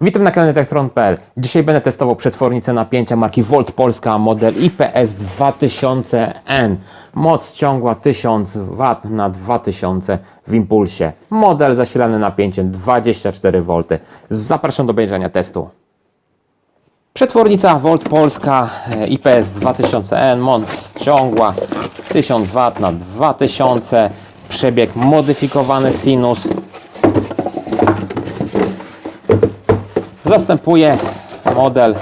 Witam na kanale Tektron.pl. Dzisiaj będę testował przetwornicę napięcia marki Volt Polska model IPS 2000N. Moc ciągła 1000 W na 2000 w impulsie. Model zasilany napięciem 24 V. Zapraszam do obejrzenia testu. Przetwornica Volt Polska e, IPS 2000N, moc ciągła 1000 W na 2000, przebieg modyfikowany sinus. Zastępuje model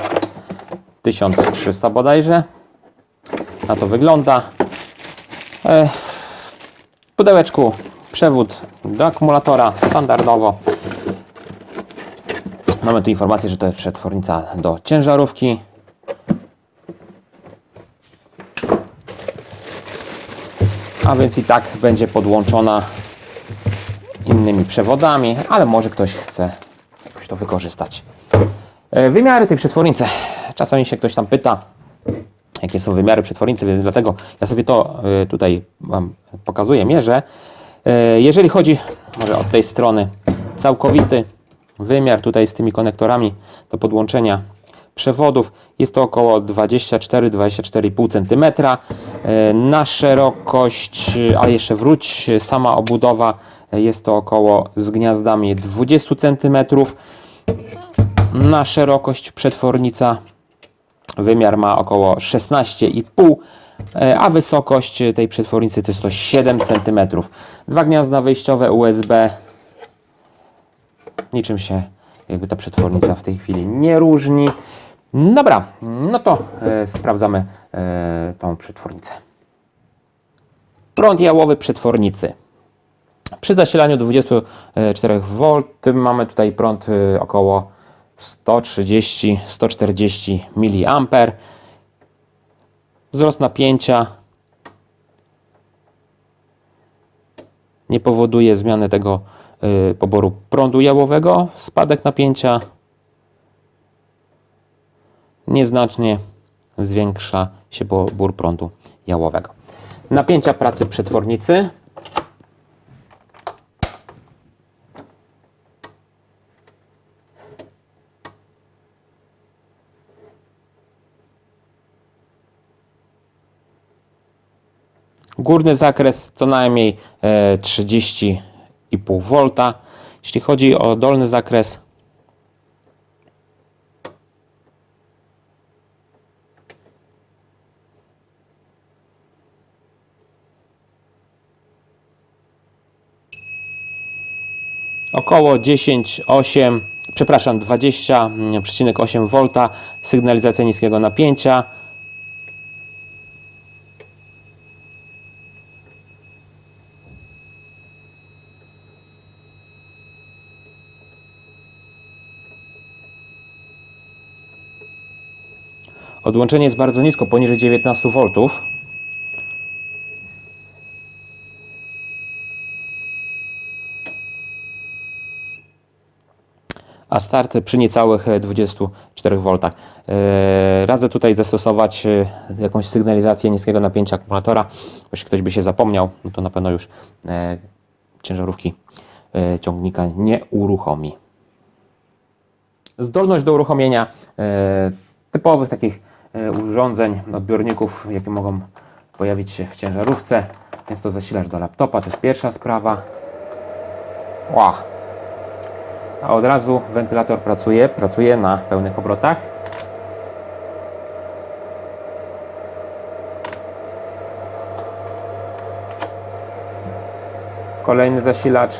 1300 bodajże. Na to wygląda. E, W pudełeczku przewód do akumulatora standardowo. Mamy tu informację, że to jest przetwornica do ciężarówki. A więc i tak będzie podłączona innymi przewodami, ale może ktoś chce jakoś to wykorzystać. E, Wymiary tej przetwornicy. Czasami się ktoś tam pyta, jakie są wymiary przetwornicy, więc dlatego ja sobie to e, tutaj Wam pokazuję, mierzę. E, Jeżeli chodzi, może od tej strony, całkowity wymiar tutaj z tymi konektorami do podłączenia przewodów jest to około 24-24,5 cm. Na szerokość, ale jeszcze wróć, sama obudowa jest to około z gniazdami 20 cm. Na szerokość przetwornica wymiar ma około 16,5 e, a wysokość tej przetwornicy to jest to 7 cm. Dwa gniazda wyjściowe USB. Niczym się jakby ta przetwornica w tej chwili nie różni. Dobra, no to e, sprawdzamy e, tą przetwornicę. Prąd jałowy przetwornicy. Przy zasilaniu 24 V mamy tutaj prąd y, około 130-140 mA. Wzrost napięcia nie powoduje zmiany tego y, poboru prądu jałowego. Spadek napięcia nieznacznie zwiększa się pobór prądu jałowego. Napięcia pracy przetwornicy Górny zakres co najmniej e, 30,5 V. Jeśli chodzi o dolny zakres, około 10,8, przepraszam, 20,8 V, sygnalizacja niskiego napięcia. Odłączenie jest bardzo nisko, poniżej 19 V. A start przy niecałych e, 24 V. E, Radzę tutaj zastosować e, jakąś sygnalizację niskiego napięcia akumulatora. Jeśli ktoś by się zapomniał, no to na pewno już e, ciężarówki e, ciągnika nie uruchomi. Zdolność do uruchomienia e, typowych takich e, urządzeń, odbiorników, jakie mogą pojawić się w ciężarówce. Jest to zasilacz do laptopa, to jest pierwsza sprawa. Ła. A od razu wentylator pracuje, pracuje na pełnych obrotach. Kolejny zasilacz.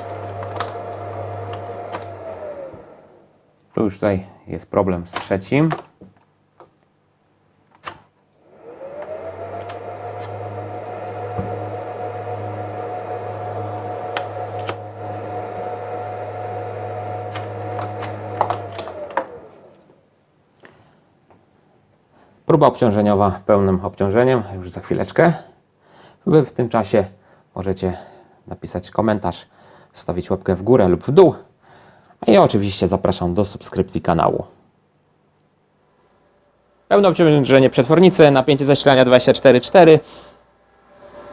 Tu już tutaj jest problem z trzecim. Próba obciążeniowa pełnym obciążeniem, już za chwileczkę. Wy w tym czasie możecie napisać komentarz, stawić łapkę w górę lub w dół. A ja oczywiście zapraszam do subskrypcji kanału. Pełne obciążenie przetwornicy, napięcie zasilania 24,4.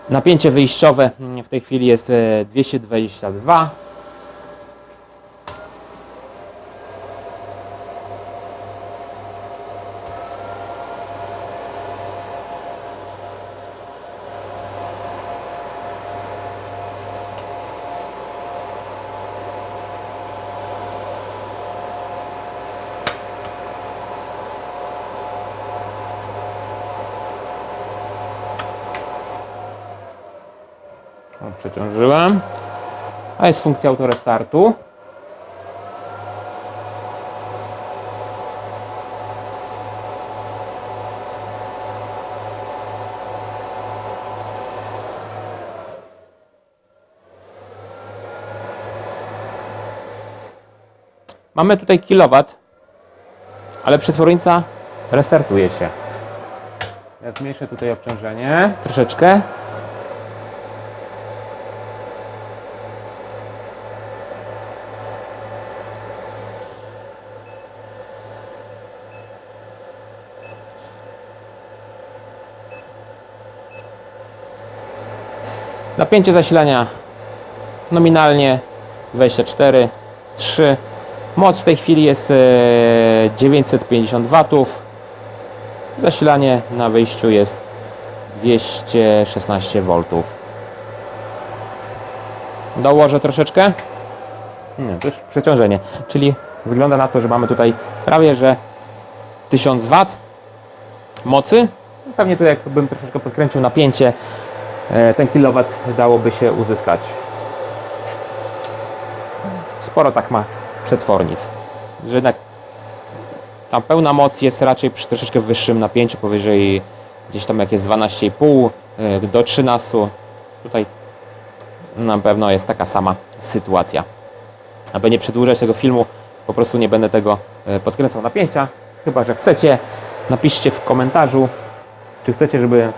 Napięcie wyjściowe w tej chwili jest e, 222. przeciążyłem. A jest funkcja autorestartu. Mamy tutaj kilowat, ale przetwornica restartuje się. Ja zmniejszę tutaj obciążenie troszeczkę. Napięcie zasilania nominalnie 24, 3. Moc w tej chwili jest e, 950 watów. Zasilanie na wyjściu jest 216 V. Dołożę troszeczkę. Nie, to już przeciążenie. Czyli wygląda na to, że mamy tutaj prawie że 1000 W mocy. Pewnie tu jakbym troszeczkę podkręcił napięcie, e, ten kilowat dałoby się uzyskać. Sporo tak ma przetwornic. Że jednak ta pełna moc jest raczej przy troszeczkę wyższym napięciu, powyżej gdzieś tam jak jest 12,5 e, do 13. Tutaj na pewno jest taka sama sytuacja. Aby nie przedłużać tego filmu, po prostu nie będę tego e, podkręcał napięcia. Chyba, że chcecie, napiszcie w komentarzu, czy chcecie, żeby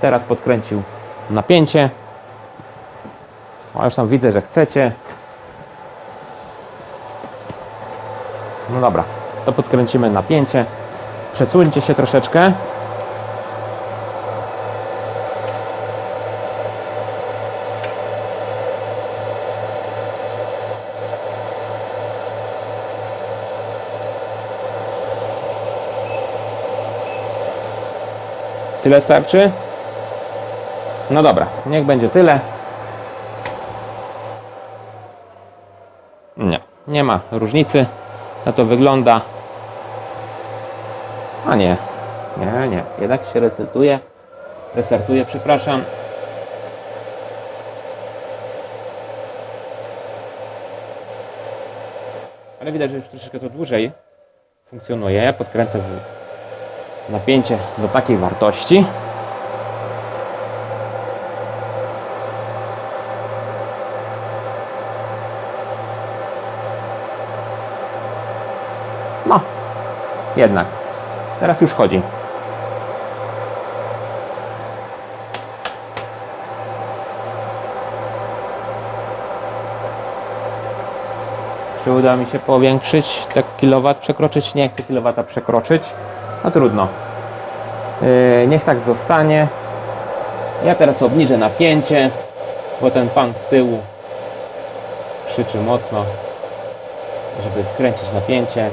teraz podkręcił napięcie. O, już tam widzę, że chcecie. No dobra, to podkręcimy napięcie. Przesuńcie się troszeczkę. Tyle starczy? No dobra, niech będzie tyle. Nie, nie ma różnicy. Na to wygląda. A nie, nie, nie. Jednak się resetuje. Restartuje, przepraszam. Ale widać, że już troszeczkę to dłużej funkcjonuje. Podkręcę napięcie do takiej wartości. Jednak. Teraz już chodzi. Czy uda mi się powiększyć, tak kilowat przekroczyć? Nie chcę kilowata przekroczyć. No trudno. Yy, niech tak zostanie. Ja teraz obniżę napięcie, bo ten pan z tyłu krzyczy mocno, żeby skręcić napięcie.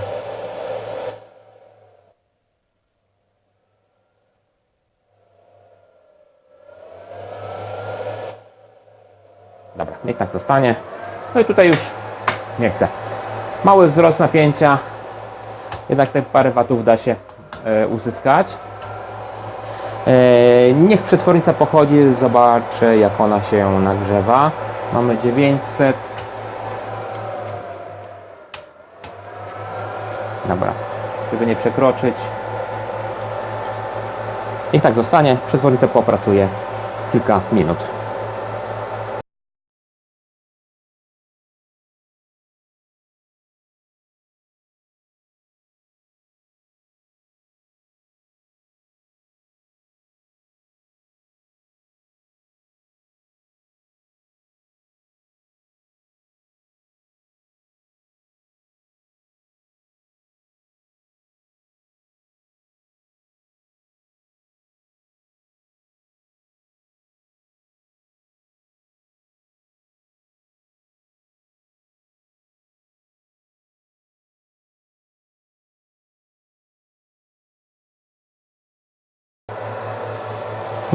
Niech tak zostanie. No i tutaj już nie chcę. Mały wzrost napięcia, jednak te parę watów da się e, uzyskać. E, niech przetwornica pochodzi, zobaczę jak ona się nagrzewa. Mamy 900. Dobra, żeby nie przekroczyć. Niech tak zostanie, przetwornica popracuje kilka minut.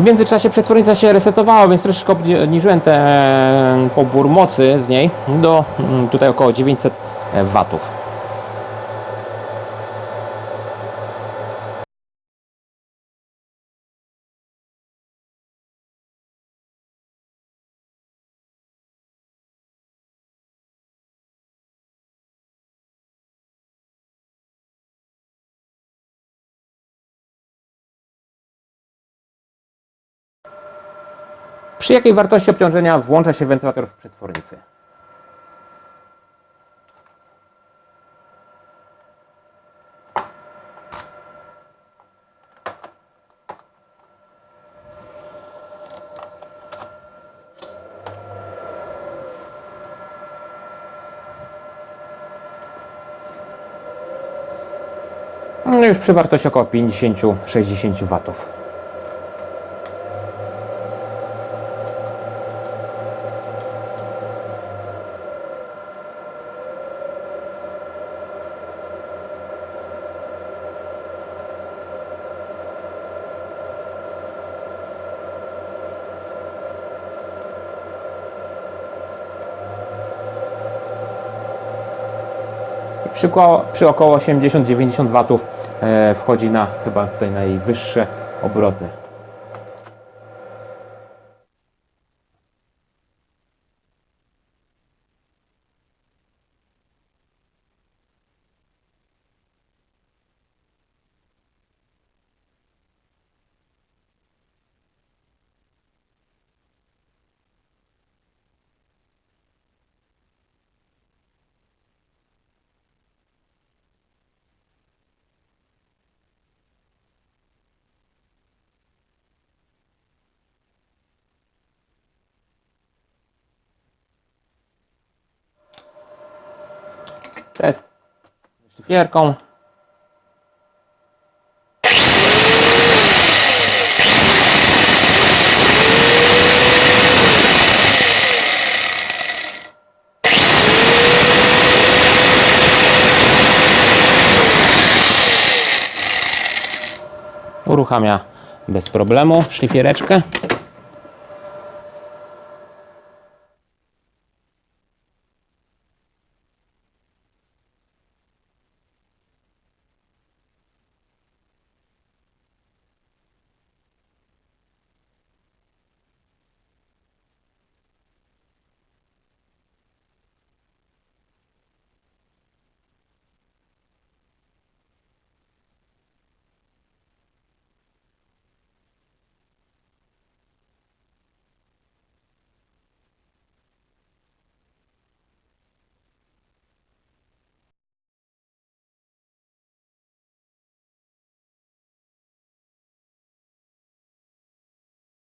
W międzyczasie przetwornica się resetowała, więc troszeczkę obniżyłem ten pobór mocy z niej do mm, tutaj około 900 watów. Przy jakiej wartości obciążenia włącza się wentylator w przetwornicy? No już przy wartości około 50-60 watów. Przy, przy około 80-90 watów e, wchodzi na chyba tutaj najwyższe obroty. Test szlifierką. Uruchamia bez problemu szlifiereczkę.